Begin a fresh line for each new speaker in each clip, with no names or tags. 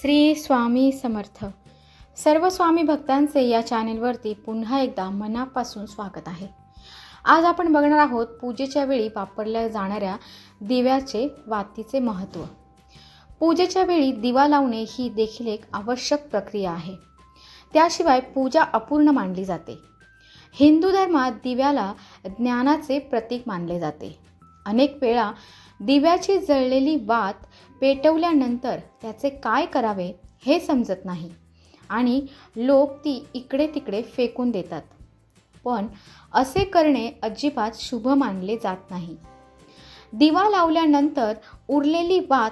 श्री स्वामी समर्थ. सर्व स्वामी भक्तांचे या चॅनेलवरती पुन्हा एकदा मनापासून स्वागत आहे. आज आपण बघणार आहोत पूजेच्या वेळी वापरल्या जाणाऱ्या दिव्याचे वातीचे महत्त्व. पूजेच्या वेळी दिवा लावणे ही देखील एक आवश्यक प्रक्रिया आहे. त्याशिवाय पूजा अपूर्ण मानली जाते. हिंदू धर्मात दिव्याला ज्ञानाचे प्रतीक मानले जाते. अनेक वेळा दिव्याची जळलेली वात पेटवल्यानंतर त्याचे काय करावे हे समजत नाही. आणि लोक ती इकडे तिकडे फेकून देतात. पण असे करणे अजिबात शुभ मानले जात नाही. दिवा लावल्यानंतर उरलेली वात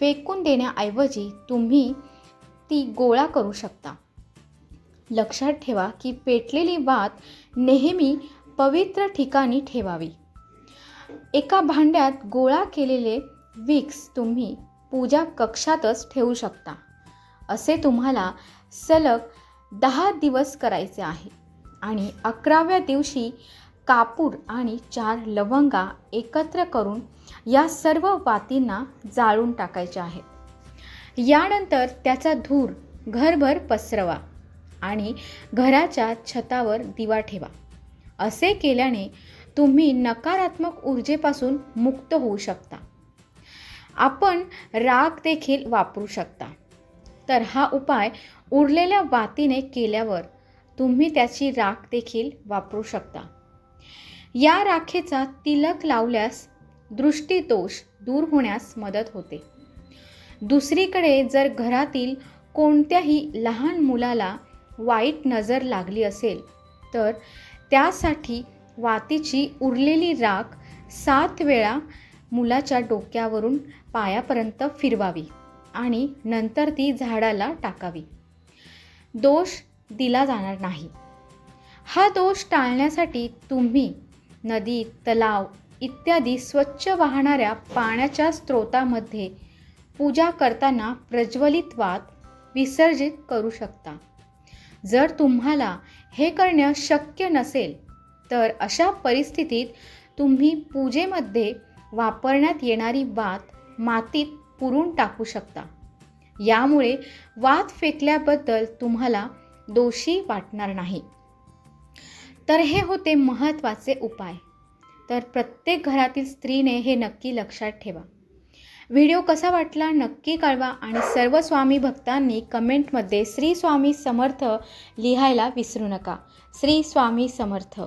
फेकून देण्याऐवजी तुम्ही ती गोळा करू शकता. लक्षात ठेवा की पेटलेली वात नेहमी पवित्र ठिकाणी ठेवावी. एका भांड्यात गोळा केलेले विक्स तुम्ही पूजा कक्षातच ठेवू शकता. असे तुम्हाला सलग दहा दिवस करायचे आहे. आणि अकराव्या दिवशी कापूर आणि चार लवंगा एकत्र करून या सर्व वातींना जाळून टाकायच्या आहेत यानंतर त्याचा धूर घरभर पसरवा आणि घराच्या छतावर दिवा ठेवा. असे केल्याने तुम्ही नकारात्मक ऊर्जेपासून मुक्त होऊ शकता. आपण राग देखील वापरू शकता. तर हा उपाय उरलेल्या वातीने केल्यावर तुम्ही त्याची राख देखील वापरू शकता. या राखेचा तिलक लावल्यास दृष्टीदोष दूर होण्यास मदत होते. दुसरीकडे जर घरातील कोणत्याही लहान मुलाला वाईट नजर लागली असेल तर त्यासाठी वातीची उरलेली राख सात वेळा मुलाच्या डोक्यावरून पायापर्यंत फिरवावी आणि नंतर ती झाडाला टाकावी. दोष दिला जाणार नाही. हा दोष टाळण्यासाठी तुम्ही नदी तलाव इत्यादी स्वच्छ वाहणाऱ्या पाण्याच्या स्रोतामध्ये पूजा करताना प्रज्वलित वात विसर्जित करू शकता. जर तुम्हाला हे करणे शक्य नसेल तर अशा परिस्थितीत तुम्ही पूजेमध्ये वापरण्यात येणारी वात मातीत पुरून टाकू शकता. यामुळे वात फेकल्याबद्दल तुम्हाला दोषी वाटणार नाही. तर हे होते महत्त्वाचे उपाय. तर प्रत्येक घरातील स्त्रीने हे नक्की लक्षात ठेवा. व्हिडिओ कसा वाटला नक्की कळवा आणि सर्व स्वामी भक्तांनी कमेंटमध्ये श्री स्वामी समर्थ लिहायला विसरू नका. श्री स्वामी समर्थ.